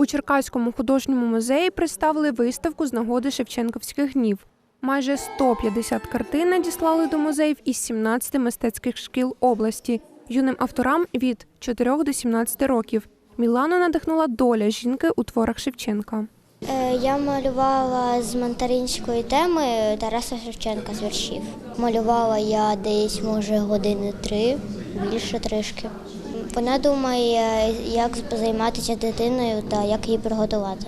У Черкаському художньому музеї представили виставку з нагоди Шевченківських днів. Майже 150 картин надіслали до музеїв із 17 мистецьких шкіл області, юним авторам від 4 до 17 років. Мілану надихнула доля жінки у творах Шевченка. Е, Я малювала з мандаринської теми Тараса Шевченка з віршів. Малювала я десь, може, години три, більше трішки. Вона думає, як займатися дитиною та як її приготувати.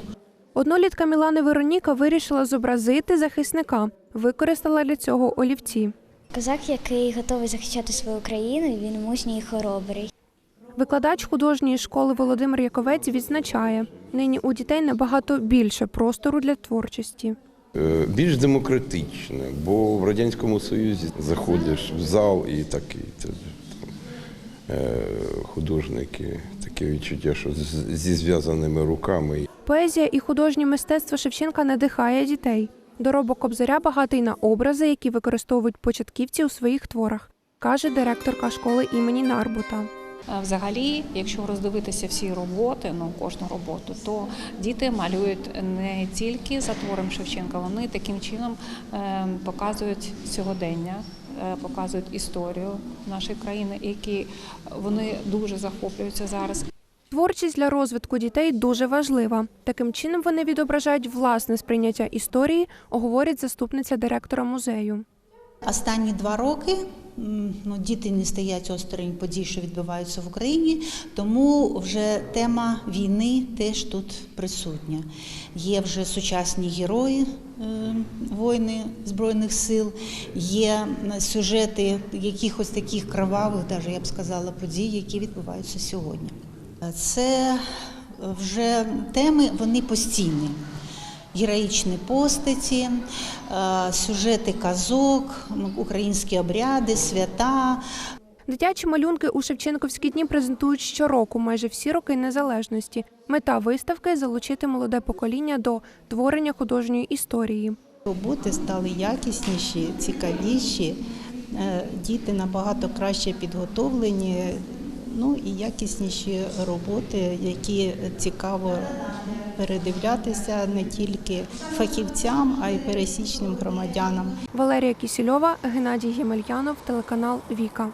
Однолітка Мілани Вероніка вирішила зобразити захисника, використала для цього олівці. Козак, який готовий захищати свою країну, він мужній і хоробрий. Викладач художньої школи Володимир Яковець відзначає, нині у дітей набагато більше простору для творчості. Е, більш демократичне, бо в Радянському Союзі заходиш в зал і такий художники, таке відчуття, що з- зі зв'язаними руками. Поезія і художнє мистецтво Шевченка надихає дітей. Доробок Кобзаря багатий на образи, які використовують початківці у своїх творах, каже директорка школи імені Нарбута. Взагалі, якщо роздивитися всі роботи, ну кожну роботу, то діти малюють не тільки за твором Шевченка, вони таким чином е, показують сьогодення, е, показують історію нашої країни, які вони дуже захоплюються зараз. Творчість для розвитку дітей дуже важлива. Таким чином вони відображають власне сприйняття історії, говорить заступниця директора музею. Останні два роки ну, діти не стоять осторонь подій, що відбуваються в Україні, тому вже тема війни теж тут присутня. Є вже сучасні герої е, воїни Збройних сил, є сюжети якихось таких кровавих, даже я б сказала, подій, які відбуваються сьогодні. Це вже теми, вони постійні героїчні постаті, е, сюжети казок, українські обряди, свята. Дитячі малюнки у Шевченківські дні презентують щороку, майже всі роки незалежності. Мета виставки залучити молоде покоління до творення художньої історії. Роботи стали якісніші, цікавіші, е, діти набагато краще підготовлені, ну і якісніші роботи, які цікаво передивлятися не тільки фахівцям, а й пересічним громадянам. Валерія Кісільова, Геннадій Ємельянов, телеканал Віка.